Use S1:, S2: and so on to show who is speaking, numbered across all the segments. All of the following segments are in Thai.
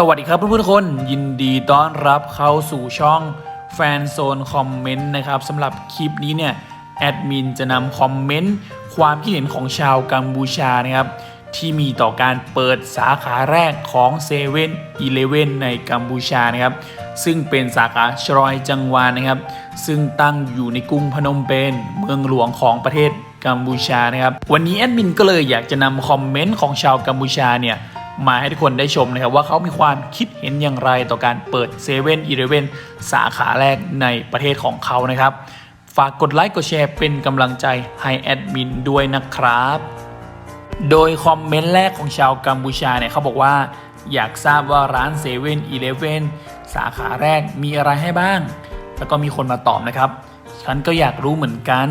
S1: สวัสดีครับเพื่อนๆทุกคนยินดีต้อนรับเข้าสู่ช่องแฟนโซนคอมเมนต์นะครับสำหรับคลิปนี้เนี่ยแอดมินจะนำคอมเมนต์ความคิดเห็นของชาวกัมพูชานะครับที่มีต่อการเปิดสาขาแรกของ7 e เ e ่ e อเในกัมพูชานะครับ ซึ่งเป็นสาขาชรอยจังหวานนะครับ ซึ่งตั้งอยู่ในกรุงพนมเปญเมืองหลวงของประเทศกัมพูชานะครับ วันนี้แอดมินก็เลยอยากจะนำคอมเมนต์ของชาวกัมพูชาเนี่ย มาให้ทุกคนได้ชมนะครับว่าเขามีความคิดเห็นอย่างไรต่อการเปิด7 e เ e ่ e อสาขาแรกในประเทศของเขานะครับ ฝากกดไลค์กดแชร์เป็นกำลังใจให้แอดมินด้วยนะครับ โดยคอมเมนต์แรกของชาวกัมพูชาเนี่ยเขาบอกว่า อยากทราบว่าร้าน7 e เ e ่ e อสาขาแรกมีอะไรให้บ้าง แล้วก็มีคนมาตอบนะครับ ฉันก็อยากรู้เหมือนกัน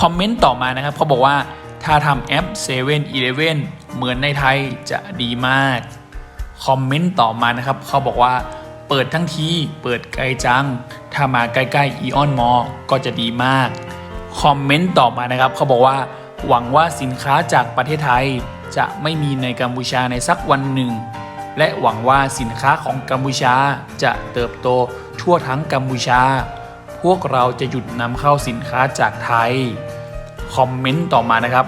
S1: คอมเมนต์ต่อมานะครับเขาบอกว่า ถ้าทำแอป7 e เ e ่ e เหมือนในไทยจะดีมาก คอมเมนต์ต่อมานะครับ เขาบอกว่าเปิดทั้งทีเปิดไกลจัง ถ้ามาใกล้ๆอีออนมอก็จะดีมาก คอมเมนต์ต่อมานะครับ เขาบอกว่า หวังว่าสินค้าจากประเทศไทยจะไม่มีในกัมพูชาในสักวันหนึ่ง และหวังว่าสินค้าของกัมพูชาจะเติบโตทั่วทั้งกัมพูชา พวกเราจะหยุดนำเข้าสินค้าจากไทย คอมเมนต์ต่อมานะครับ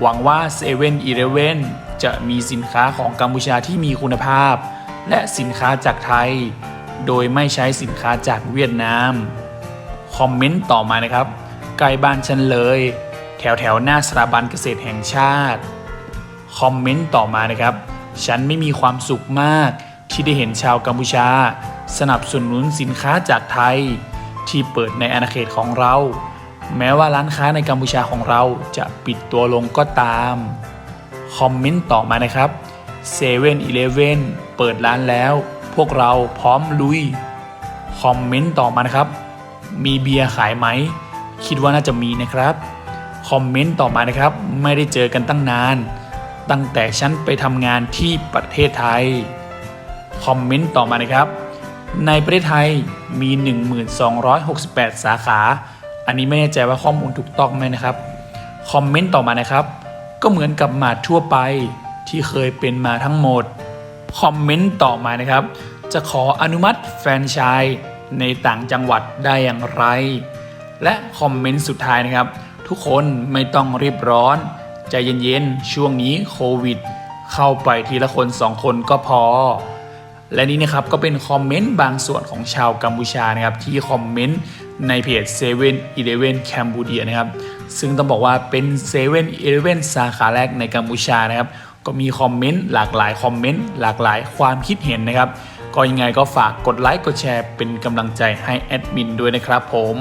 S1: หวังว่า7 e เ e ่ e อจะมีสินค้าของกัมพูชาที่มีคุณภาพ และสินค้าจากไทย โดยไม่ใช้สินค้าจากเวียดนาม คอมเมนต์ต่อมานะครับใกล้บ้านฉันเลย แถวแถวหน้าสถาบันเกษตรแห่งชาติ คอมเมนต์ต่อมานะครับ ฉันไม่มีความสุขมากที่ได้เห็นชาวกัมพูชา สนับสนุนสินค้าจากไทย ที่เปิดในอาณาเขตของเรา แม้ว่าร้านค้าในกัมพูชาของเราจะปิดตัวลงก็ตาม คอมเมนต์ต่อมานะครับ7 e เ e ่ e อเปิดร้านแล้ว พวกเราพร้อมลุย คอมเมนต์ต่อมานะครับ มีเบียร์ขายไหม คิดว่าน่าจะมีนะครับ คอมเมนต์ต่อมานะครับ ไม่ได้เจอกันตั้งนาน ตั้งแต่ฉันไปทำงานที่ประเทศไทย คอมเมนต์ต่อมานะครับ ในประเทศไทยมี 1268 สาขา อันนี้ไม่แน่ใจว่าข้อมูลถูกต้องไหมนะครับคอมเมนต์ต่อมานะครับ ก็เหมือนกับหมาดทั่วไปที่เคยเป็นมาทั้งหมดคอมเมนต์ต่อมานะครับ จะขออนุมัติแฟนชส์ในต่างจังหวัดได้อย่างไร และคอมเมนต์สุดท้ายนะครับ ทุกคนไม่ต้องรีบร้อน ใจเย็นๆ ช่วงนี้โควิด เข้าไปทีละคนสองคนก็พอ และนี่นะครับก็เป็นคอมเมนต์บางส่วนของชาวกัมพูชานะครับที่คอมเมนต์ ในเพจ7 e เ e ่ e อ Cambodia นะครับ ซึ่งต้องบอกว่าเป็น7 e เ e ่ e สาขาแรกในกัมพูชานะครับ ก็มีคอมเมนต์หลากหลายคอมเมนต์หลากหลายความคิดเห็นนะครับ ก็ยังไงก็ฝากกดไลค์กดแชร์เป็นกำลังใจให้แอดมินด้วยนะครับผม